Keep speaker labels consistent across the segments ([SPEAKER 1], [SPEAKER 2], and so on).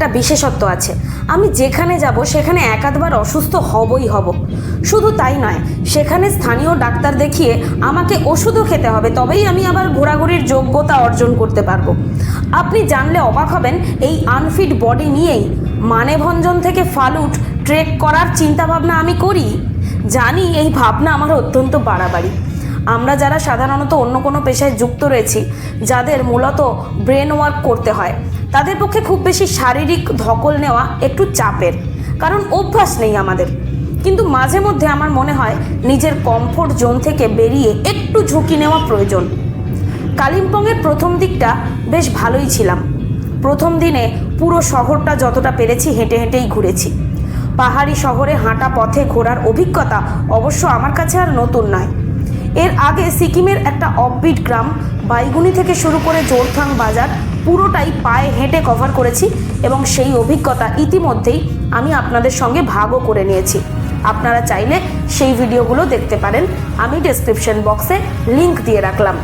[SPEAKER 1] একটা বিশেষত্ব আছে। আমি যেখানে যাব, সেখানে এক আধবার অসুস্থ হবই হব। শুধু তাই নয়, সেখানে স্থানীয় ডাক্তার দেখিয়ে আমাকে ওষুধও খেতে হবে, তবেই আমি আবার ঘোরাঘুরির যোগ্যতা অর্জন করতে পারব। আপনি জানলে অবাক হবেন, এই আনফিট বডি নিয়েই মানেভঞ্জন থেকে ফালুট ট্রেক করার চিন্তাভাবনা আমি করি। জানি এই ভাবনা আমার অত্যন্ত বাড়াবাড়ি। আমরা যারা সাধারণত অন্য কোনো পেশায় যুক্ত রয়েছি, যাদের মূলত ব্রেন ওয়ার্ক করতে হয় তাদের পক্ষে খুব বেশি শারীরিক ধকল নেওয়া একটু চাপের, কারণ অভ্যাস নেই আমাদের। কিন্তু মাঝে মধ্যে আমার মনে হয় নিজের কমফোর্ট জোন থেকে বেরিয়ে একটু ঝুঁকি নেওয়া প্রয়োজন। কালিম্পংয়ের প্রথম দিকটা বেশ ভালোই ছিলাম। প্রথম দিনে পুরো শহরটা যতটা পেরেছি হেঁটে হেঁটেই ঘুরেছি। পাহাড়ি শহরে হাঁটা পথে ঘোরার অভিজ্ঞতা অবশ্য আমার কাছে আর নতুন নয়। এর আগে সিকিমের একটা অফবিট গ্রাম, বাইগুনি থেকে শুরু করে জোরথাং বাজার পুরোটাই পায়ে হেঁটে কভার করেছি এবং সেই অভিজ্ঞতা ইতিমধ্যেই আমি আপনাদের সঙ্গে ভাগও করে নিয়েছি। আপনারা চাইলে সেই ভিডিওগুলো দেখতে পারেন। আমি ডেসক্রিপশন বক্সে লিংক দিয়ে রাখলাম।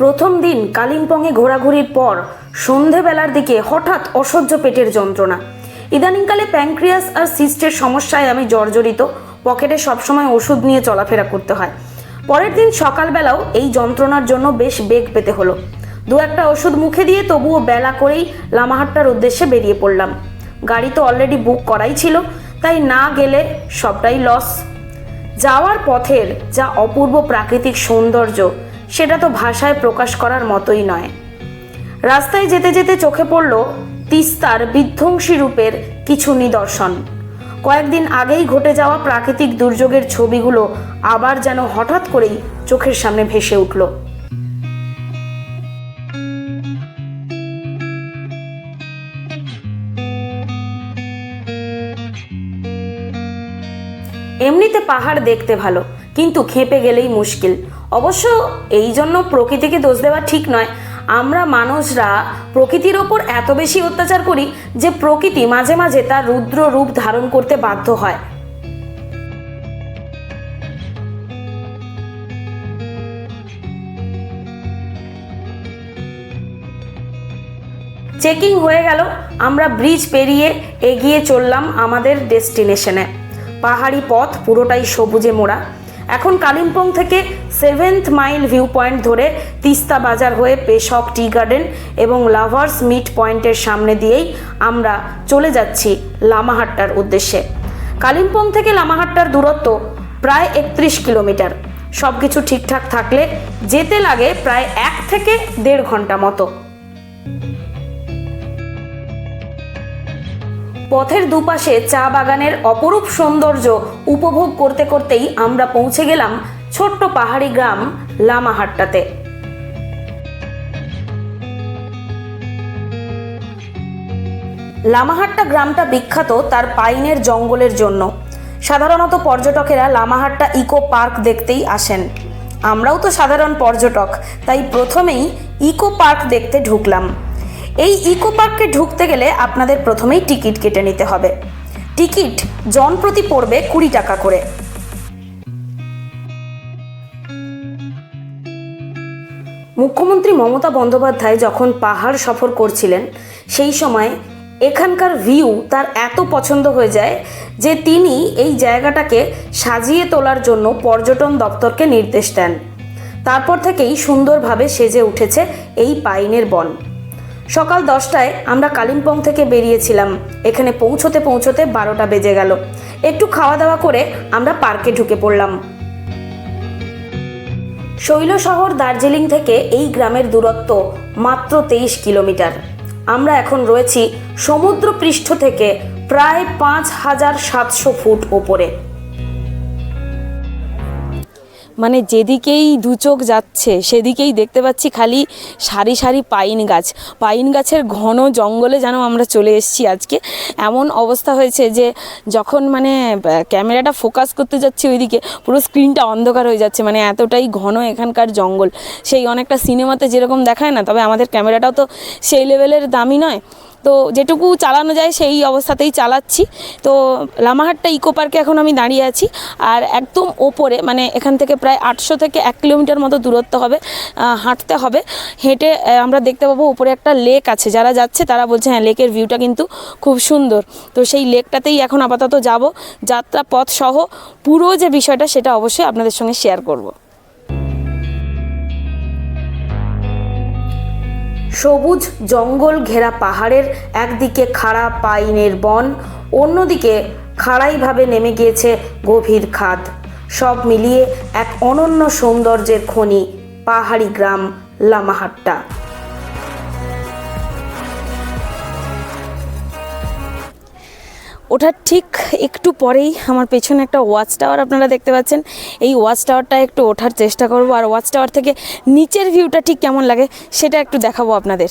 [SPEAKER 1] প্রথম দিন কালিম্পংয়ে ঘোরাঘুরির পর সন্ধেবেলার দিকে হঠাৎ অসহ্য পেটের যন্ত্রণা। ইদানিংকালে প্যাঙ্ক্রিয়াস আর সিস্টের সমস্যায় আমি জর্জরিত। পকেটে সবসময় ওষুধ নিয়ে চলাফেরা করতে হয়। পরের দিন সকালবেলাও এই যন্ত্রণার জন্য বেশ বেগ পেতে হলো। দু একটা ওষুধ মুখে দিয়ে তবুও বেলা করেই লামাহাট্টার উদ্দেশ্যে বেরিয়ে পড়লাম। গাড়ি তো অলরেডি বুক করাই ছিল, তাই না গেলে সবটাই লস যাওয়ার পথের যা অপূর্ব প্রাকৃতিক সৌন্দর্য, সেটা তো ভাষায় প্রকাশ করার মতোই নয়। রাস্তায় যেতে যেতে চোখে পড়ল তিস্তার বিধ্বংসী রূপের কিছু নিদর্শন। কয়েকদিন আগেই ঘটে যাওয়া প্রাকৃতিক দুর্যোগের ছবিগুলো আবার যেন হঠাৎ করেই চোখের সামনে ভেসে উঠল। এমনিতে পাহাড় দেখতে ভালো, কিন্তু খেপে গেলেই মুশকিল। অবশ্য এই জন্য প্রকৃতিকে দোষ দেওয়া ঠিক নয় আমরা মানুষরা প্রকৃতির ওপর এত বেশি অত্যাচার করি যে প্রকৃতি মাঝে মাঝে তার রুদ্র রূপ ধারণ করতে বাধ্য হয়। চেকিং হয়ে গেল, আমরা ব্রিজ পেরিয়ে এগিয়ে চললাম আমাদের ডেস্টিনেশনে পাহাড়ি পথ পুরোটাই সবুজে মোড়া। এখন কালিম্পং থেকে সেভেন্থ মাইল ভিউ পয়েন্ট ধরে তিস্তা বাজার হয়ে পেশক টি গার্ডেন এবং লাভার্স মিট পয়েন্টের সামনে দিয়েই আমরা চলে যাচ্ছি লামাহাট্টার উদ্দেশ্যে। কালিম্পং থেকে লামাহাট্টার দূরত্ব প্রায় একত্রিশ কিলোমিটার। সব কিছু ঠিকঠাক থাকলে যেতে লাগে প্রায় এক থেকে দেড় ঘণ্টা মতো। পথের দুপাশে চা বাগানের অপরূপ সৌন্দর্য উপভোগ করতে করতেই আমরা পৌঁছে গেলাম ছোট্ট পাহাড়ি গ্রাম লামাহাট্টাতে। লামাহাট্টা গ্রামটা বিখ্যাত তার পাইনের জঙ্গলের জন্য। সাধারণত পর্যটকেরা লামাহাট্টা ইকো পার্ক দেখতেই আসেন। আমরাও তো সাধারণ পর্যটক, তাই প্রথমেই ইকো পার্ক দেখতে ঢুকলাম। এই ইকো পার্কে ঢুকতে গেলে আপনাদের প্রথমেই টিকিট কেটে নিতে হবে। টিকিট জন প্রতি পড়বে কুড়ি টাকা করে। মুখ্যমন্ত্রী মমতা বন্দ্যোপাধ্যায় যখন পাহাড় সফর করছিলেন, সেই সময় এখানকার ভিউ তার এত পছন্দ হয়ে যায় যে তিনি এই জায়গাটাকে সাজিয়ে তোলার জন্য পর্যটন দপ্তরকে নির্দেশ দেন। তারপর থেকেই সুন্দরভাবে সেজে উঠেছে এই পাইনের বন। সকাল দশটায় আমরা কালিম্পং থেকে বেরিয়েছিলাম। এখানে পৌঁছতে পৌঁছতে বারোটা বেজে গেল। একটু খাওয়া দাওয়া করে আমরা পার্কে ঢুকে পড়লাম। শৈল শহর দার্জিলিং থেকে এই গ্রামের দূরত্ব মাত্র তেইশ কিলোমিটার। আমরা এখন রয়েছি সমুদ্র পৃষ্ঠ থেকে প্রায় পাঁচ হাজার সাতশো ফুট ওপরে মানে যেদিকেই দু চোখ যাচ্ছে, সেদিকেই দেখতে পাচ্ছি খালি সারি সারি পাইন গাছ। পাইন গাছের ঘন জঙ্গলে যেন আমরা চলে এসেছি আজকে। এমন অবস্থা হয়েছে যে যখন মানে ক্যামেরাটা ফোকাস করতে যাচ্ছি ওইদিকে, পুরো স্ক্রিনটা অন্ধকার হয়ে যাচ্ছে। মানে এতটাই ঘন এখানকার জঙ্গল। সেই অনেকটা সিনেমাতে যেরকম দেখায় না, তবে আমাদের ক্যামেরাটাও তো সেই লেভেলের দামি নয়। তো যেটুকু চালানো যায় সেই অবস্থাতেই চালাচ্ছি। তো লামাহাট্টা ইকো পার্কে এখন আমি দাঁড়িয়ে আছি। আর একদম ওপরে মানে এখান থেকে প্রায় আটশো থেকে এক কিলোমিটার মতো দূরত্ব হবে হাঁটতে হবে। হেঁটে আমরা দেখতে পাবো উপরে একটা লেক আছে। যারা যাচ্ছে তারা বলছে হ্যাঁ লেকের ভিউটা কিন্তু খুব সুন্দর। তো সেই লেকটাতেই এখন আপাতত যাব। যাত্রা পথ সহ পুরো যে বিষয়টা সেটা অবশ্যই আপনাদের সঙ্গে শেয়ার করব। সবুজ জঙ্গল ঘেরা পাহাড়ের একদিকে খাড়া পাইনের বন, অন্যদিকে খাড়াইভাবে নেমে গিয়েছে গভীর খাদ। সব মিলিয়ে এক অনন্য সৌন্দর্যের খনি, পাহাড়ি গ্রাম লামাহাট্টা। ওঠার ঠিক একটু পরেই আমার পেছনে একটা ওয়াচ টাওয়ার আপনারা দেখতে পাচ্ছেন। এই ওয়াচ টাওয়ারটা একটু ওঠার চেষ্টা করব আর ওয়াচ টাওয়ার থেকে নিচের ভিউটা ঠিক কেমন লাগে সেটা একটু দেখাবো আপনাদের।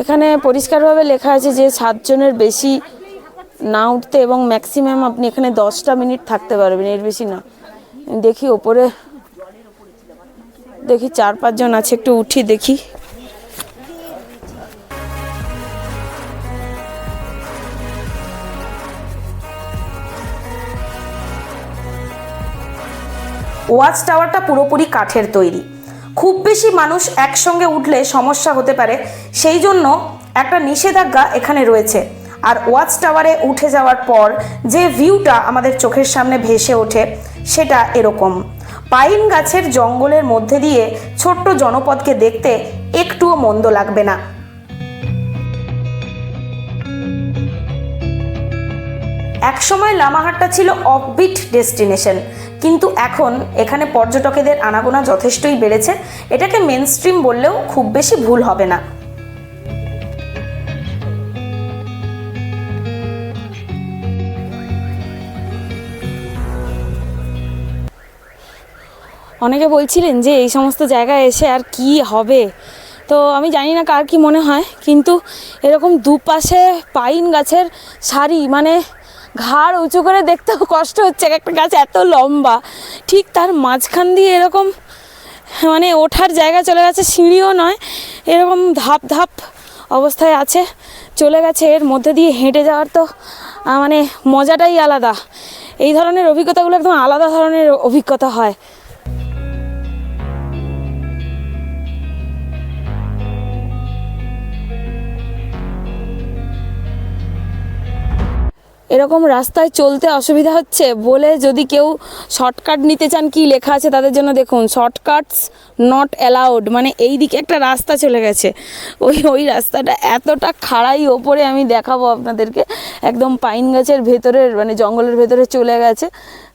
[SPEAKER 1] এখানে পরিষ্কারভাবে লেখা আছে যে সাতজনের বেশি না উঠতে এবং ম্যাক্সিমাম আপনি এখানে দশটা মিনিট থাকতে পারবেন, এর বেশি না। দেখি ওপরে, দেখি চার পাঁচজন আছে, একটু উঠি দেখি। ওয়াচ টাওয়ারটা পুরোপুরি কাঠের তৈরি। খুব বেশি মানুষ একসঙ্গে উঠলে সমস্যা হতে পারে, সেই জন্য একটা নিষেধাজ্ঞা এখানে রয়েছে। আর ওয়াচ টাওয়ারে উঠে যাওয়ার পর যে ভিউটা আমাদের চোখের সামনে ভেসে ওঠে, সেটা এরকম। পাইন গাছের জঙ্গলের মধ্যে দিয়ে ছোট্ট জনপদকে দেখতে একটুও মন্দ লাগবে না। একসময় লামাহাটটা ছিল অফবিট ডেস্টিনেশন কিন্তু এখন এখানে পর্যটকেদের আনাগোনা যথেষ্টই বেড়েছে। এটাকে মেন স্ট্রিম বললেও খুব বেশি ভুল হবে না। অনেকে বলছিলেন যে এই সমস্ত জায়গায় এসে আর কি হবে? তো আমি জানি না কার কি মনে হয়, কিন্তু এরকম দুপাশে পাইন গাছের সারি মানে ঘাড় উঁচু করে দেখতেও কষ্ট হচ্ছে, এক একটা গাছ এত লম্বা। ঠিক তার মাঝখান দিয়ে এরকম মানে ওঠার জায়গা চলে গেছে, সিঁড়িও নয়, এরকম ধাপ ধাপ অবস্থায় আছে, চলে গেছে। এর মধ্যে দিয়ে হেঁটে যাওয়ার তো মানে মজাটাই আলাদা। এই ধরনের অভিজ্ঞতাগুলো একদম আলাদা ধরনের অভিজ্ঞতা হয়। এরকম রাস্তায় চলতে অসুবিধা হচ্ছে বলে যদি কেউ শর্টকাট নিতে চান কি লেখা আছে তাদের জন্য দেখুন, শর্টকাটস নট অ্যালাউড মানে এই দিকে একটা রাস্তা চলে গেছে। ওই ওই রাস্তাটা এতটা খাড়াই ওপরে আমি দেখাবো আপনাদেরকে। একদম পাইন গাছের ভেতরের মানে জঙ্গলের ভেতরে চলে গেছে।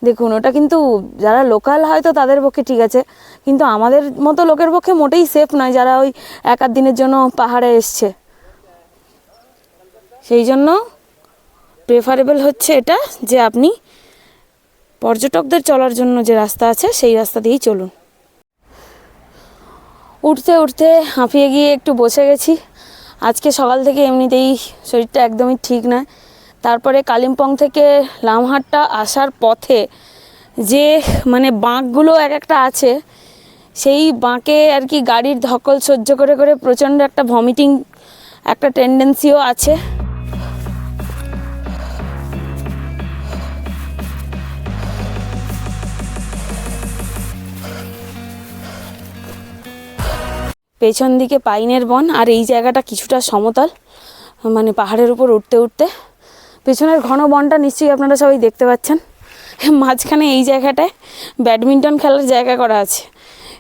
[SPEAKER 1] দেখুন, ওটা কিন্তু যারা লোকাল হয়তো তাদের পক্ষে ঠিক আছে। কিন্তু আমাদের মতো লোকের পক্ষে মোটেই সেফ নয় যারা ওই এক দিনের জন্য পাহাড়ে এসছে। সেই জন্য প্রেফারেবল হচ্ছে এটা যে আপনি পর্যটকদের চলার জন্য যে রাস্তা আছে, সেই রাস্তা দিয়েই চলুন। উঠতে উঠতে হাঁপিয়ে গিয়ে একটু বসে গেছি। আজকে সকাল থেকে এমনিতেই শরীরটা একদমই ঠিক নয় তারপরে কালিম্পং থেকে লামহাটটা আসার পথে যে মানে বাঁকগুলো এক একটা আছে, সেই বাঁকে আর কি গাড়ির ধকল সহ্য করে করে প্রচণ্ড একটা ভমিটিং একটা টেন্ডেন্সিও আছে। পেছন দিকে পাইনের বন আর এই জায়গাটা কিছুটা সমতল মানে পাহাড়ের উপর উঠতে উঠতে। পেছনের ঘন বনটা নিশ্চয়ই আপনারা সবাই দেখতে পাচ্ছেন। মাঝখানে এই জায়গাটায় ব্যাডমিন্টন খেলার জায়গা করা আছে।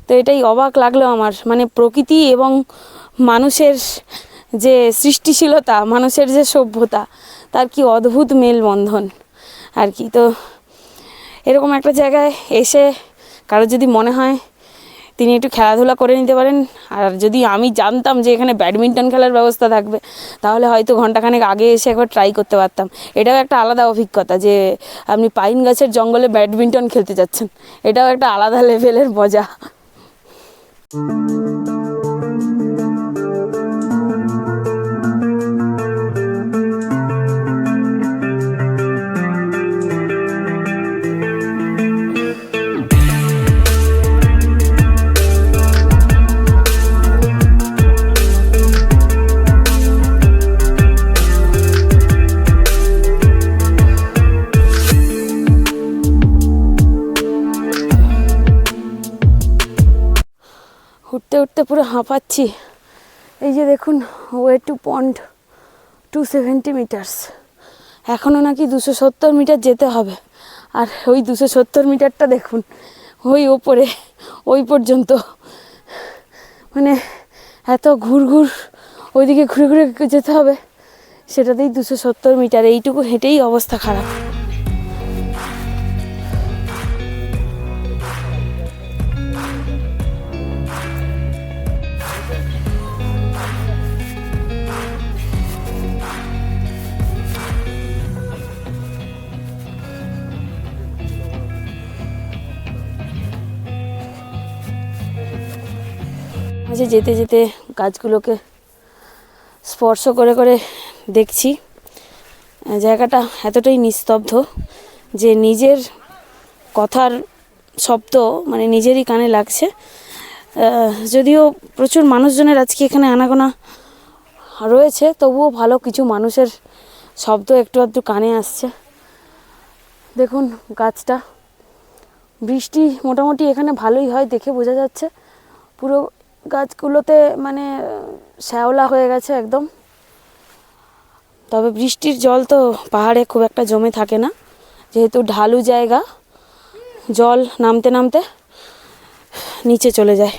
[SPEAKER 1] তো এটাই অবাক লাগল আমার মানে প্রকৃতি এবং মানুষের যে সৃষ্টিশীলতা, মানুষের যে সভ্যতা, তার কি অদ্ভুত মেলবন্ধন আর কি। তো এরকম একটা জায়গায় এসে কারও যদি মনে হয় তিনি একটু খেলাধুলা করে নিতে পারেন। আর যদি আমি জানতাম যে এখানে ব্যাডমিন্টন খেলার ব্যবস্থা থাকবে, তাহলে হয়তো ঘন্টাখানেক আগে এসে একবার ট্রাই করতে পারতাম। এটাও একটা আলাদা অভিজ্ঞতা যে আপনি পাইন গাছের জঙ্গলে ব্যাডমিন্টন খেলতে যাচ্ছেন। এটাও একটা আলাদা লেভেলের মজা। পন্ড টু সেভেন্টি মিটার্স এখনও নাকি দুশো সত্তর মিটার যেতে হবে। আর ওই দুশো সত্তর মিটারটা দেখুন, ওই ওপরে, ওই পর্যন্ত। মানে এত ঘুর ঘুর ওইদিকে ঘুরে ঘুরে যেতে হবে, সেটাতেই দুশো সত্তর মিটার। এইটুকু হেঁটেই অবস্থা খারাপ। মাঝে যেতে যেতে গাছগুলোকে স্পর্শ করে করে দেখছি। জায়গাটা এতটাই নিস্তব্ধ যে নিজের কথার শব্দ মানে নিজেরই কানে লাগছে। যদিও প্রচুর মানুষজনের আজকে এখানে আনাগোনা রয়েছে, তবুও ভালো কিছু মানুষের শব্দ একটু আধটু কানে আসছে। দেখুন গাছটা। বৃষ্টি মোটামুটি এখানে ভালোই হয় দেখে বোঝা যাচ্ছে। পুরো গাছগুলোতে মানে শ্যাওলা হয়ে গেছে একদম। তবে বৃষ্টির জল তো পাহাড়ে খুব একটা জমে থাকে না। যেহেতু ঢালু জায়গা, জল নামতে নামতে নিচে চলে যায়।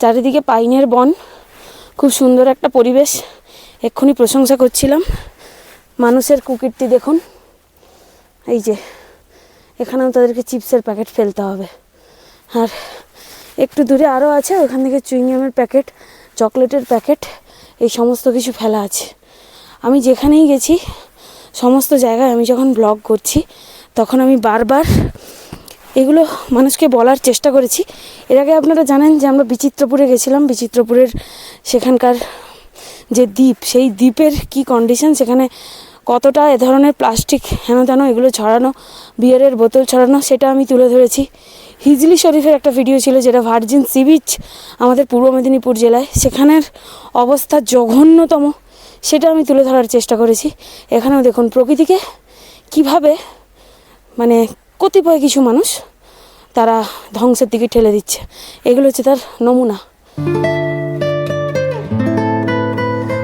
[SPEAKER 1] চারিদিকে পাইনের বন, খুব সুন্দর একটা পরিবেশ। এক্ষুনি প্রশংসা করছিলাম। মানুষের কুকিরটি দেখুন। এই যে, এখানেও তাদেরকে চিপসের প্যাকেট ফেলতে হবে। আর একটু দূরে আরও আছে, ওখান থেকে চুইংগামের প্যাকেট, চকলেটের প্যাকেট, এই সমস্ত কিছু ফেলা আছে। আমি যেখানেই গেছি, সমস্ত জায়গায় আমি যখন ব্লগ করছি, তখন আমি বারবার এগুলো মানুষকে বলার চেষ্টা করেছি। এর আগে আপনারা জানেন যে আমরা বিচিত্রপুরে গেছিলাম, বিচিত্রপুরের সেখানকার যে দ্বীপ, সেই দ্বীপের কি কন্ডিশন সেখানে কতটা এ ধরনের প্লাস্টিক হেন তেন এগুলো ছড়ানো বিয়ারের বোতল ছড়ানো, সেটা আমি তুলে ধরেছি। হিজলি শরীফের একটা ভিডিও ছিল যেটা ভার্জিন সি বিচ আমাদের পূর্ব মেদিনীপুর জেলায়। সেখানের অবস্থা জঘন্যতম, সেটা আমি তুলে ধরার চেষ্টা করেছি। এখানেও দেখুন, প্রকৃতিকে কীভাবে মানে কতিপয় কিছু মানুষ তারা ধ্বংসের দিকে ঠেলে দিচ্ছে। এগুলো হচ্ছে তার নমুনা।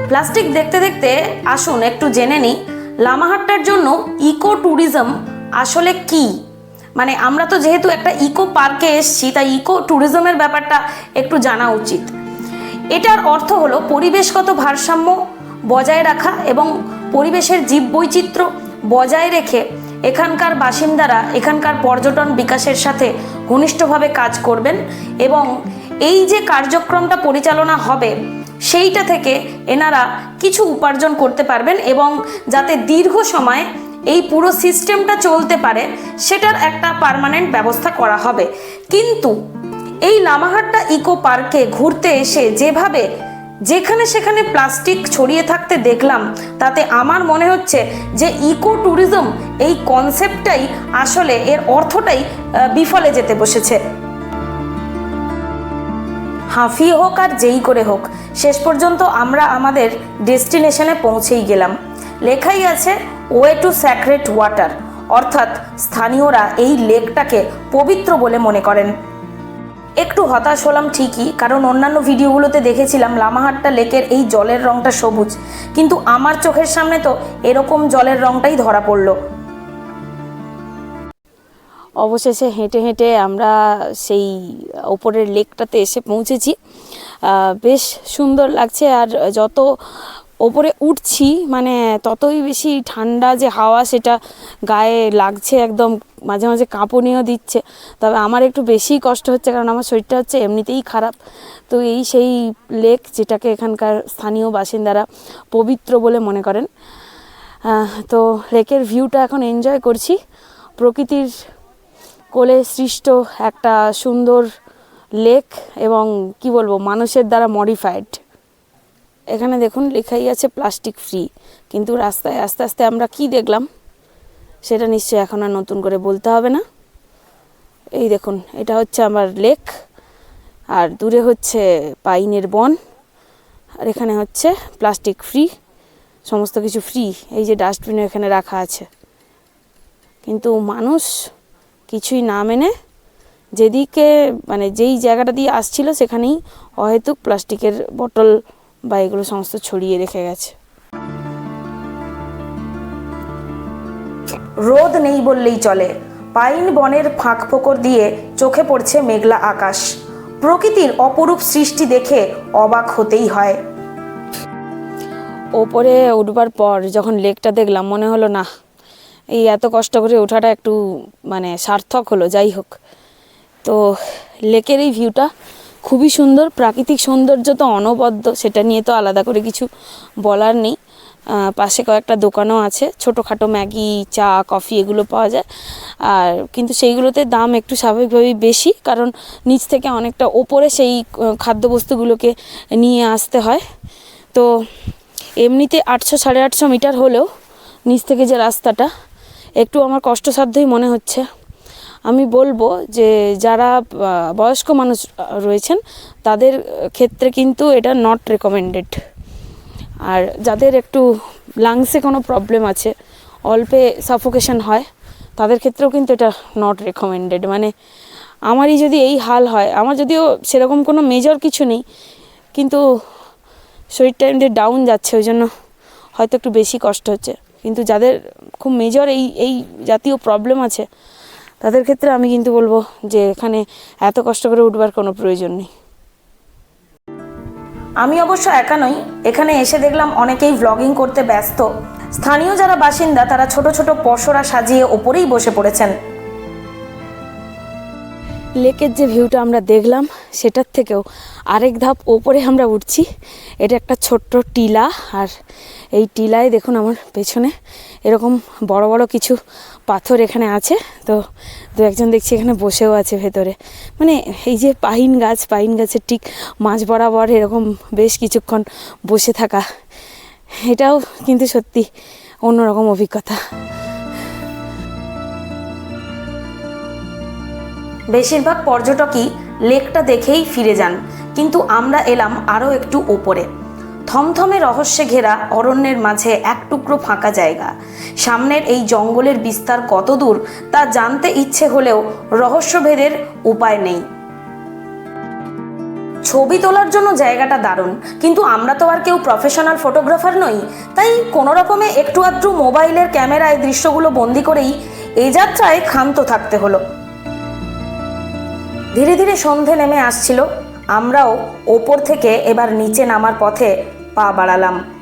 [SPEAKER 1] প্লাস্টিক দেখতে দেখতে, আসুন একটু জেনে নিই, লামাহাট্টার জন্য ইকো ট্যুরিজম আসলে কি? মানে আমরা তো যেহেতু একটা ইকো পার্কে এসছি, তাই ইকো ট্যুরিজমের ব্যাপারটা একটু জানা উচিত। এটার অর্থ হলো পরিবেশগত ভারসাম্য বজায় রাখা এবং পরিবেশের জীববৈচিত্র্য বজায় রেখে এখানকার বাসিন্দারা, এখানকার পর্যটন বিকাশের সাথে ঘনিষ্ঠভাবে কাজ করবেন এবং এই যে কার্যক্রমটা পরিচালনা হবে, সেইটা থেকে এনারা কিছু উপার্জন করতে পারবেন এবং যাতে দীর্ঘ সময় এই পুরো সিস্টেমটা চলতে পারে, সেটার একটা পার্মানেন্ট ব্যবস্থা করা হবে। কিন্তু এই লামাহাট্টা ইকো পার্কে ঘুরতে এসে যেভাবে যেখানে সেখানে প্লাস্টিক ছড়িয়ে থাকতে দেখলাম, তাতে আমার মনে হচ্ছে যে ইকো ট্যুরিজম এই কনসেপ্টটাই আসলে এর অর্থটাই বিফলে যেতে বসেছে। হাফি হোক আর যেই করে হোক, শেষ পর্যন্ত আমরা আমাদের ডেস্টিনেশনে পৌঁছেই গেলাম। লেখাই আছে ওয়ে টু স্যাক্রেট ওয়াটার, অর্থাৎ স্থানীয়রা এই লেকটাকে পবিত্র বলে মনে করেন। একটু হতাশ হলাম ঠিকই, কারণ অন্যান্য ভিডিওগুলোতে দেখেছিলাম লামাহাট্টা লেকের এই জলের রংটা সবুজ। কিন্তু আমার চোখের সামনে তো এরকম জলের রংটাই ধরা পড়ল। অবশেষে হেঁটে হেঁটে আমরা সেই ওপরের লেকটাতে এসে পৌঁছেছি। বেশ সুন্দর লাগছে আর যত ওপরে উঠছি মানে ততই বেশি ঠান্ডা যে হাওয়া সেটা গায়ে লাগছে একদম, মাঝে মাঝে কাঁপুনিও দিচ্ছে। তবে আমার একটু বেশিই কষ্ট হচ্ছে, কারণ আমার শরীরটা হচ্ছে এমনিতেই খারাপ। তো এই সেই লেক যেটাকে এখানকার স্থানীয় বাসিন্দারা পবিত্র বলে মনে করেন। তো লেকের ভিউটা এখন এনজয় করছি। প্রকৃতির কোলে সৃষ্ট একটা সুন্দর লেক এবং কি বলব, মানুষের দ্বারা মডিফাইড এখানে দেখুন লেখাই আছে প্লাস্টিক ফ্রি কিন্তু রাস্তায় আস্তে আস্তে আমরা কি দেখলাম? সেটা নিশ্চয়ই এখন আর নতুন করে বলতে হবে না। এই দেখুন, এটা হচ্ছে আমার লেক আর দূরে হচ্ছে পাইনের বন, আর এখানে হচ্ছে প্লাস্টিক ফ্রি সমস্ত কিছু ফ্রি এই যে ডাস্টবিনও এখানে রাখা আছে। কিন্তু মানুষ কিছুই না মেনে
[SPEAKER 2] যেদিকে মানে যেই জায়গাটা দিয়ে আসছিল সেখানেই অহেতুক প্লাস্টিকের বোতল বা এগুলো সমস্ত ছড়িয়ে রেখে গেছে।
[SPEAKER 1] রোদ নেই বললেই চলে। পাইন বনের ফাঁক ফোকর দিয়ে চোখে পড়ছে মেঘলা আকাশ। প্রকৃতির অপরূপ সৃষ্টি দেখে অবাক হতেই হয়।
[SPEAKER 2] ওপরে উঠবার পর যখন লেকটা দেখলাম মনে হলো না এই এত কষ্ট করে ওঠাটা একটু মানে সার্থক হলো যাই হোক। তো লেকের এই ভিউটা খুবই সুন্দর, প্রাকৃতিক সৌন্দর্য তো অনবদ্য, সেটা নিয়ে তো আলাদা করে কিছু বলার নেই। পাশে কয়েকটা দোকানও আছে, ছোটোখাটো ম্যাগি, চা, কফি এগুলো পাওয়া যায়। আর কিন্তু সেইগুলোতে দাম একটু স্বাভাবিকভাবেই বেশি, কারণ নিচ থেকে অনেকটা ওপরে সেই খাদ্যবস্তুগুলোকে নিয়ে আসতে হয়। তো এমনিতে আটশো সাড়ে আটশো মিটার হলেও নিচ থেকে যে রাস্তাটা, একটু আমার কষ্টসাধ্যই মনে হচ্ছে। আমি বলব যে যারা বয়স্ক মানুষ রয়েছেন, তাদের ক্ষেত্রে কিন্তু এটা নট রেকমেন্ডেড আর যাদের একটু লাংসে কোনো প্রবলেম আছে, অল্পে সাফোকেশন হয়, তাদের ক্ষেত্রেও কিন্তু এটা নট রেকমেন্ডেড মানে আমারই যদি এই হাল হয়, আমার যদিও সেরকম কোনো মেজর কিছু নেই, কিন্তু শরীরটা এমনি ডাউন যাচ্ছে, ওই জন্য হয়তো একটু বেশি কষ্ট হচ্ছে। কিন্তু যাদের খুব মেজর এই এই জাতীয় প্রবলেম আছে তাদের ক্ষেত্রে আমি কিন্তু বলব যে এখানে এত কষ্ট করে উঠবার কোনো প্রয়োজন নেই।
[SPEAKER 1] আমি অবশ্য একা নই। এখানে এসে দেখলাম অনেকেই ভ্লগিং করতে ব্যস্ত। স্থানীয় যারা বাসিন্দা, তারা ছোট ছোট পশরা সাজিয়ে ওপরেই বসে পড়েছেন।
[SPEAKER 2] লেকের যে ভিউটা আমরা দেখলাম, সেটার থেকেও আরেক ধাপ ওপরে আমরা উঠছি। এটা একটা ছোট্ট টিলা, আর এই টিলায় দেখুন আমার পেছনে এরকম বড় বড় কিছু পাথর এখানে আছে। তো দু একজন দেখছি এখানে বসেও আছে ভেতরে। মানে এই যে পাইন গাছ, পাইন গাছের ঠিক মাঝ বরাবর এরকম বেশ কিছুক্ষণ বসে থাকা, এটাও কিন্তু সত্যি অন্যরকম অভিজ্ঞতা।
[SPEAKER 1] বেশিরভাগ পর্যটকই লেকটা দেখেই ফিরে যান, কিন্তু আমরা এলাম আরও একটু ওপরে থমথমে রহস্যে ঘেরা অরণ্যের মাঝে এক টুকরো ফাঁকা জায়গা। সামনের এই জঙ্গলের বিস্তার কত দূর তা জানতে ইচ্ছে হলেও রহস্যভেদের উপায় নেই। ছবি তোলার জন্য জায়গাটা দারুণ, কিন্তু আমরা তো আর কেউ প্রফেশনাল ফটোগ্রাফার নই। তাই কোনো রকমে একটু আধটু মোবাইলের ক্যামেরায় দৃশ্যগুলো বন্দি করেই এ যাত্রায় ক্ষান্ত থাকতে হলো। ধীরে ধীরে সন্ধে নেমে আসছিল। আমরাও ওপর থেকে এবার নিচে নামার পথে পা বাড়ালাম।